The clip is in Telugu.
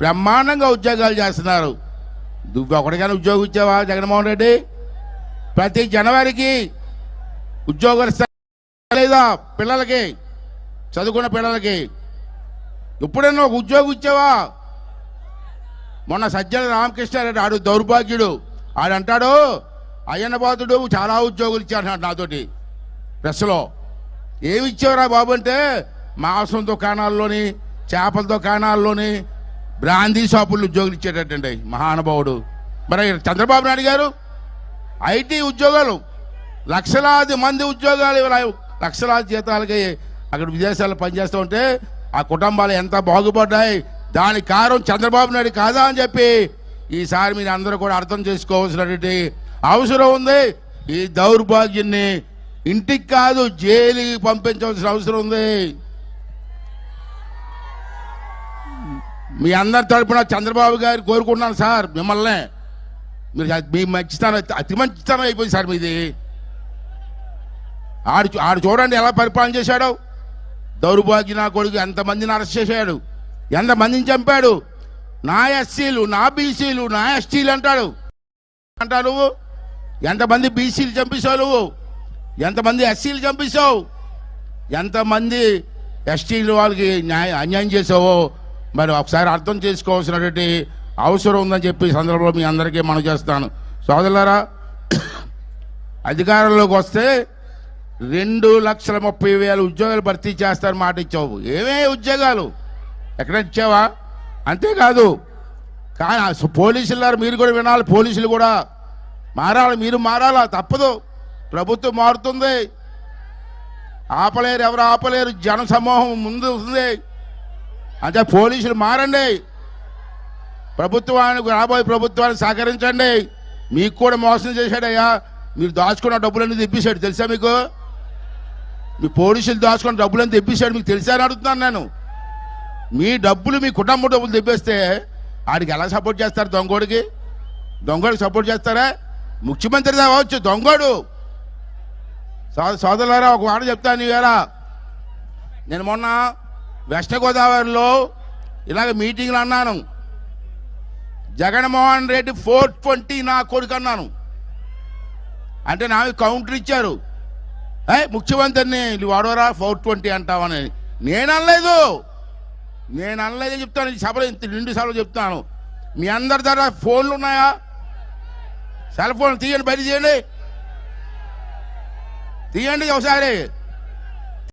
బ్రహ్మాండంగా ఉద్యోగాలు చేస్తున్నారు. నువ్వు ఒకటికైనా ఉద్యోగం ఇచ్చావా జగన్మోహన్ రెడ్డి? ప్రతి జనవరికి ఉద్యోగాలు లేదా పిల్లలకి చదువుకున్న పిల్లలకి? ఎప్పుడైనా ఒక ఉద్యోగం ఇచ్చావా? మొన్న సజ్జల రామకృష్ణారెడ్డి ఆడు దౌర్భాగ్యుడు. ఆడంటాడు అంటాడు అయ్యన్నపాతుడు చాలా ఉద్యోగులు ఇచ్చాడు నాతోటి. ప్రెస్లో ఏమి ఇచ్చేవరా బాబు అంటే మాంసం దుకాణాల్లోని చేపల దుకాణాల్లోని బ్రాందీ షాపులు ఉద్యోగులు ఇచ్చేటట్టండి మహానుభావుడు. మరి చంద్రబాబు నాయుడు గారు ఐటీ ఉద్యోగాలు లక్షలాది మంది ఉద్యోగాలు లక్షలాది జీతాలకి అక్కడ విదేశాల్లో పనిచేస్తూ ఉంటే ఆ కుటుంబాలు ఎంత బాగుపడ్డాయి. దాని కారణం చంద్రబాబు నాయుడు కాదా అని చెప్పి ఈసారి మీరు అందరూ కూడా అర్థం చేసుకోవాల్సినటువంటి అవసరం ఉంది. ఈ దౌర్భాగ్యాన్ని ఇంటికి కాదు జైలుకి పంపించవలసిన అవసరం ఉంది. మీ అందరి తరపున చంద్రబాబు గారు కోరుకుంటున్నాను సార్ మిమ్మల్ని. మీరు మీ మంచితనం అతి మంచితనం అయిపోయింది సార్ మీది. ఆడు చూ- ఆడు చూడండి ఎలా పరిపాలన చేశాడు. దౌర్భాగ్య నా కొడుకు ఎంతమందిని అరెస్ట్ చేశాడు ఎంతమందిని చంపాడు. నా ఎస్సీలు నా బీసీలు నా ఎస్టీలు అంటాడు. అంటావు నువ్వు? ఎంతమంది బీసీలు చంపేశావు నువ్వు? ఎంతమంది ఎస్సీలు చంపేశావు? ఎంతమంది ఎస్టీలు వాళ్ళకి న్యాయ అన్యాయం చేసావో మరి ఒకసారి అర్థం చేసుకోవాల్సినటువంటి అవసరం ఉందని చెప్పి సందర్భంలో మీ అందరికీ మనం చేస్తాను. సోదరులారా అధికారంలోకి వస్తే రెండు లక్షల ముప్పై వేల ఉద్యోగాలు భర్తీ చేస్తారు మాట ఇచ్చావు. ఏమే ఉద్యోగాలు? ఎక్కడ ఇచ్చావా? అంతేకాదు కానీ పోలీసులు పోలీసులారు మీరు కూడా వినాలి పోలీసులు కూడా మారాలి మీరు మారాలా? తప్పదు. ప్రభుత్వం మారుతుంది. ఆపలేరు ఎవరు ఆపలేరు? జన సమూహం ముందు ఉంది. అంటే పోలీసులు మారండి. ప్రభుత్వానికి రాబోయే ప్రభుత్వాన్ని సహకరించండి. మీకు కూడా మోసం చేశాడయ్యా. మీరు దాచుకున్న డబ్బులన్నీ తెప్పించాడు తెలుసా మీకు? మీ పోలీసులు దాచుకున్న డబ్బులన్నీ తెప్పించాడు మీకు తెలుసా అని అడుగుతున్నాను నేను. మీ డబ్బులు మీ కుటుంబ డబ్బులు తెప్పిస్తే ఆడికి ఎలా సపోర్ట్ చేస్తారు దొంగోడికి? దొంగోడికి సపోర్ట్ చేస్తారా? ముఖ్యమంత్రి కావచ్చు దొంగోడు. సోదరులారా ఒక మాట చెప్తాను నీవేరా నేను మొన్న వెస్ట్ గోదావరిలో ఇలాగ మీటింగ్లు అన్నాను. జగన్మోహన్ రెడ్డి ఫోర్ ట్వంటీ నా కొడుకు అన్నాను. అంటే నాకు కౌంటర్ ఇచ్చారు. ముఖ్యమంత్రిని నువ్వు వాడవరా? Four twenty అంటావని. నేను అనలేదు. నేను అనలేదు చెప్తాను. సభలు సభలో ఇంత నిండు సభలో చెప్తాను. మీ అందరి దగ్గర ఫోన్లు ఉన్నాయా? సెల్ ఫోన్ తీయండి బయట తీయండి. తీయండి ఒకసారి.